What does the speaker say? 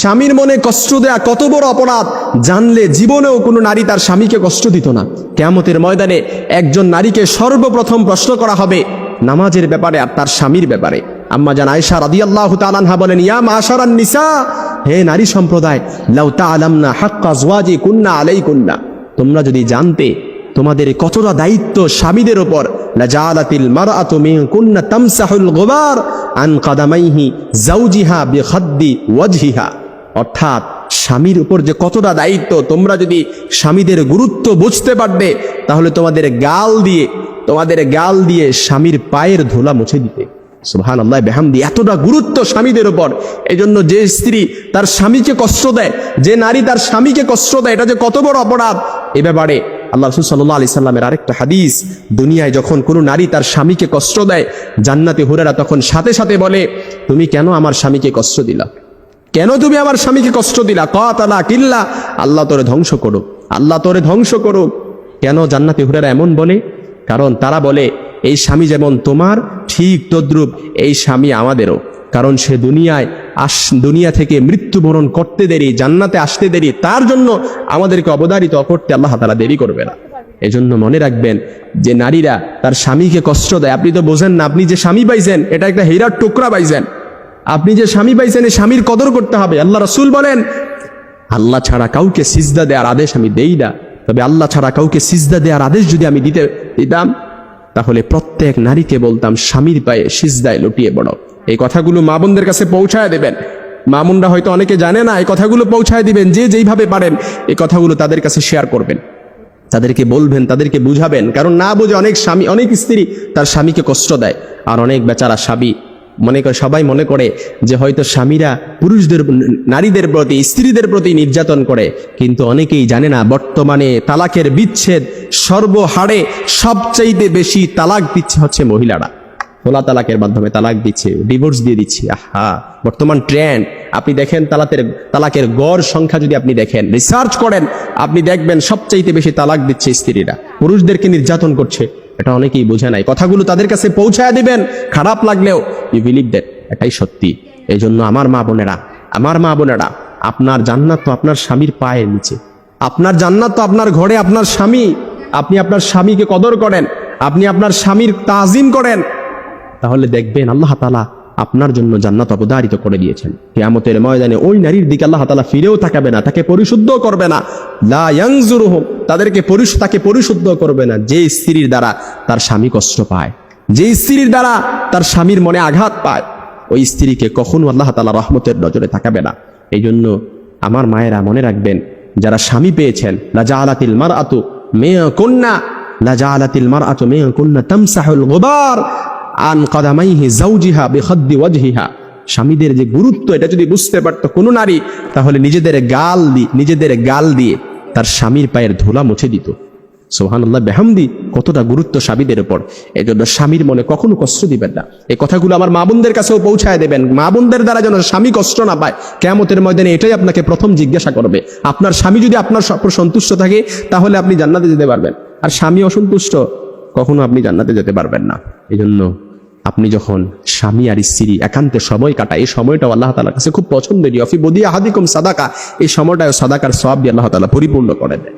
স্বামীর মনে কষ্ট দেয়া কত বড় অপরাধ, জানলে জীবনেও কোনো নারী তার স্বামীকে কষ্ট দিত না। কেয়ামতের ময়দানে একজন নারীকে সর্বপ্রথম প্রশ্ন করা হবে, নামাজের ব্যাপারে আর তার স্বামীর ব্যাপারে। আম্মা জান আয়েশা রাদিয়াল্লাহু তাআলাহা বলেন, ইয়া মাশারান নিসা, হে নারী সম্প্রদায়, লাউ তাআলামনা হাক্কা জওয়াজি কুন্না আলাইকুন্না। তোমরা যদি জানতে তোমাদের কতটা দায়িত্ব স্বামীদের ওপর লাজালাতিল তামসাহুল গুবার আন কাদামাইহি জাওজিহা বিখাদ্দি ওয়াজহিহা। অর্থাৎ স্বামীর উপর যে কতটা দায়িত্ব, তোমরা যদি স্বামীদের গুরুত্ব বুঝতে পারবে, তাহলে তোমাদের গাল দিয়ে, তোমাদের গাল দিয়ে স্বামীর পায়ের ধুলা মুছে দিতে। সুবহান আল্লাহ বেহামদি, এতটা গুরুত্ব স্বামীদের উপর। এই জন্য যে স্ত্রী তার স্বামীকে কষ্ট দেয়, যে নারী তার স্বামীকে কষ্ট দেয়, এটা যে কত বড় অপরাধ। এ ব্যাপারে আল্লাহ রসুল সাল্লাহ আলি সাল্লামের আরেকটা হাদিস, দুনিয়ায় যখন কোনো নারী তার স্বামীকে কষ্ট দেয়, জান্নাতে হুরেরা তখন সাথে সাথে বলে, তুমি কেন আমার স্বামীকে কষ্ট দিলা? কেন তুমি আমার স্বামীকে কষ্ট দিলা? কাতালা কিল্লা। আল্লাহ তোরে ধ্বংস করুক। আল্লাহ তোরে ধ্বংস করুক। কেন জান্নাতে হুরেরা এমন বলে? কারণ তারা বলে, এই স্বামী যেমন তোমার, ঠিক তদ্রুপ এই স্বামী আমাদেরও। কারণ সে দুনিয়ায় আস, দুনিয়া থেকে মৃত্যুবরণ করতে দেরি, জান্নাতে আসতে দেরি। তার জন্য আমাদেরকে অবদারিত করতে আল্লাহ তালা দেরি করবে না। এজন্য মনে রাখবেন যে নারীরা তার স্বামীকে কষ্ট দেয়। আপনি তো বোঝেন না, আপনি যে স্বামী পাইছেন, এটা একটা হীরার টুকরা পাইছেন। আপনি যে স্বামী পাইছেন, এই স্বামীর কদর করতে হবে। আল্লাহ রসুল বলেন, আল্লাহ ছাড়া কাউকে সিজদা দেওয়ার আদেশ আমি দেই না। তবে আল্লাহ ছাড়া কাউকে সিজদা দেওয়ার আদেশ যদি আমি দিতে, দিতাম, তাহলে প্রত্যেক নারীকে বলতাম, স্বামীর পায়ে সিজদায় লুটিয়ে পড়ো। এই কথাগুলো মা বোনদের কাছে পৌঁছায় দেবেন। মা বোনরা হয়তো অনেকে জানে না, এই কথাগুলো পৌঁছায় দিবেন, যে যেইভাবে পারেন, এই কথাগুলো তাদের কাছে শেয়ার করবেন। তাদেরকে বলবেন, তাদেরকে বুঝাবেন। কারণ না বুঝে অনেক স্বামী, অনেক স্ত্রী তার স্বামীকে কষ্ট দেয়। আর অনেক বেচারা স্বামী মনে করে সবাই মনে করে যে হয়তো স্বামীরা পুরুষদের নারীদের প্রতি, স্ত্রীদের প্রতি নির্যাতন করে। কিন্তু অনেকেই জানে না, বর্তমানে তালাকের বিচ্ছেদ সর্বহারে সবচাইতে বেশি তালাক দিচ্ছে হচ্ছে মহিলারা। খোলা তালাকের মাধ্যমে তালাক দিচ্ছে, ডিভোর্স দিয়ে দিচ্ছে। আহা, বর্তমান ট্রেন্ড। আপনি দেখেন তালাতের, তালাকের গড় সংখ্যা যদি আপনি দেখেন রিসার্চ করেন, আপনি দেখবেন সবচাইতে বেশি তালাক দিচ্ছে স্ত্রীরা। পুরুষদেরকে নির্যাতন করছে। এটা অনেকেই বোঝে নাই। কথাগুলো তাদের কাছে পৌঁছায় দিবেন, খারাপ লাগলেও ইউ বিলিভ দ্যাট এটাই সত্যি। এই জন্য আমার মা বোনেরা, আমার মা বোনেরা, আপনার জান্নাত তো আপনার স্বামীর পায়ের নিচে। আপনার জান্নাত তো আপনার ঘরে আপনার স্বামী। আপনি আপনার স্বামীকে কদর করেন। আপনি আপনার স্বামীর তাজিম করেন। তাহলে দেখবেন আল্লাহ তালা আপনার জন্য জান্নাত অবধারিত করে দিয়েছেন। কেয়ামতের ময়দানে ওই নারীর দিকে আল্লাহ তালা ফিরেও তাকাবে না, তাকে পরিশুদ্ধ করবে না। লা ইয়াংজুরুহুম তাদেরকে তাকে পরিশুদ্ধ করবে না। যে স্ত্রীর দ্বারা তার স্বামী কষ্ট পায়। যে স্ত্রীর দ্বারা তার স্বামীর মনে আঘাত পায়, ওই স্ত্রীকে কখনো আল্লাহ তালা রহমতের নজরে তাকাবে না। এই জন্য আমার মায়েরা মনে রাখবেন, যারা স্বামী পেয়েছেন লাজা আলাতিল মার আতু মেয়ে কন্যা লাজা আলাতিল মার আতু মেয়ে কন্যা তামসাহুল গোবার আন কাদামাইহি জাউজিহা বেখদ্দি ওয়াজহিহা। স্বামীদের যে গুরুত্ব, এটা যদি বুঝতে পারতো কোনো নারী, তাহলে নিজেদের গাল দিয়ে নিজেদের গাল দিয়ে তার স্বামীর পায়ের ধুলা মুছে দিত। সোহানুল্লাহ বেহামদি কতটা গুরুত্ব স্বামীদের উপর। এই জন্য স্বামীর মনে কখনো কষ্ট দিবেন না। এই কথাগুলো আমার মা বোনদের কাছেও পৌঁছায় দেবেন। মা বোনদের দ্বারা যেন স্বামী কষ্ট না পায় কেমতের ময়দানে এটাই আপনাকে প্রথম জিজ্ঞাসা করবে। আপনার স্বামী যদি আপনার সন্তুষ্ট থাকে, তাহলে আপনি জান্নাতে যেতে পারবেন। আর স্বামী অসন্তুষ্ট, কখনো আপনি জান্নাতে যেতে পারবেন না। এই জন্য আপনি যখন স্বামী আর স্ত্রী একান্তে সময় কাটায়, এই সময়টাও আল্লাহ তালার কাছে খুব পছন্দের অফি বদি আহাদিকুম সাদাকা, এই সময়টাও সাদাকার সব আল্লাহ তালা পরিপূর্ণ করে দেয়।